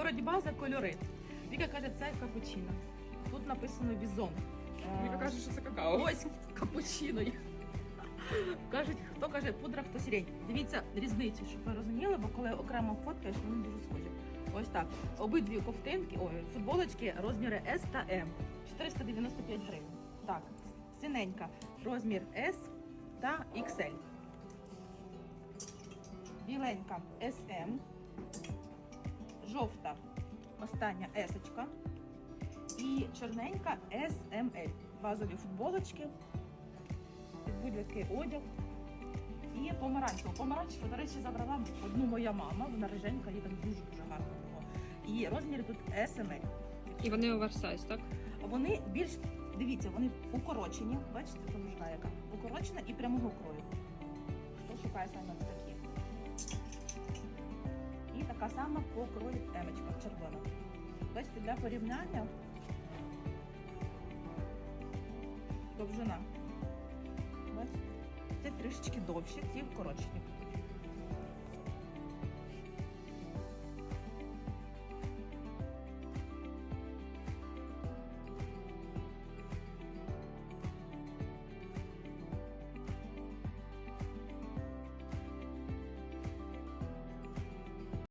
Боротьба за кольори. Віка каже, це капучино. Тут написано візон. Е, Мені каже, що це какао. Ось капучино. Кажуть, хто каже пудра, хто сірень. Дивіться різницю, щоб ви розуміли, бо коли окремо фоткаєш, вони дуже схожі. Ось так. Обидві ковтинки, ой, футболочки розміри S та M. 495 гривень. Так, синенька розмір S та XL. Біленька SM. Жовта остання S. І чорненька SML. Базові футболочки, будь-який одяг. І помаранчево. Помаранчево, до речі, забрала одну моя мама, вона риженька, їй так дуже-дуже гарно було. І розміри тут SML. І вони оверсайз, так? Вони більш, дивіться, вони укорочені. Бачите, довжина яка? Укорочена і прямого крою. Хто шукає саме сама по крові емочка червона. Бачите, для порівняння довжина. Бачите? Це трішечки довші, ці вкорочені.